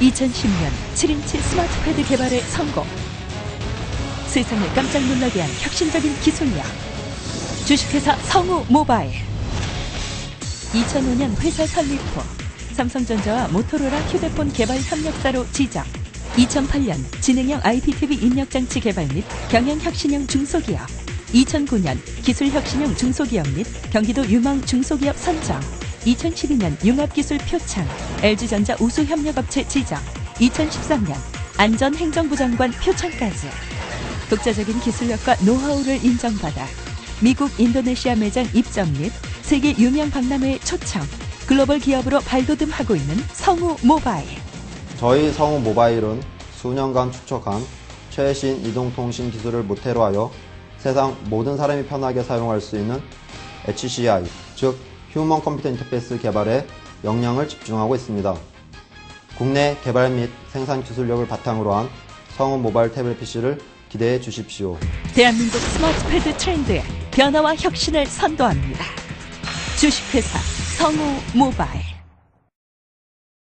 2010년 7인치 스마트 패드 개발에 성공. 세상을 깜짝 놀라게 한 혁신적인 기술력. 주식회사 성우 모바일. 2005년 회사 설립 후 삼성전자와 모토로라 휴대폰 개발 협력사로 지정. 2008년 지능형 IPTV 입력장치 개발 및 경영혁신형 중소기업. 2009년 기술혁신형 중소기업 및 경기도 유망 중소기업 선정. 2012년 융합기술 표창, LG전자 우수 협력업체 지정, 2013년 안전행정부 장관 표창까지 독자적인 기술력과 노하우를 인정받아 미국 인도네시아 매장 입점 및 세계 유명 박람회 초청, 글로벌 기업으로 발돋움하고 있는 성우 모바일. 저희 성우 모바일은 수년간 축적한 최신 이동통신 기술을 모태로 하여 세상 모든 사람이 편하게 사용할 수 있는 HCI, 즉 휴먼 컴퓨터 인터페이스 개발에 역량을 집중하고 있습니다. 국내 개발 및 생산 기술력을 바탕으로 한 성우 모바일 태블릿 PC를 기대해 주십시오. 대한민국 스마트 패드 트렌드의 변화와 혁신을 선도합니다. 주식회사 성우 모바일.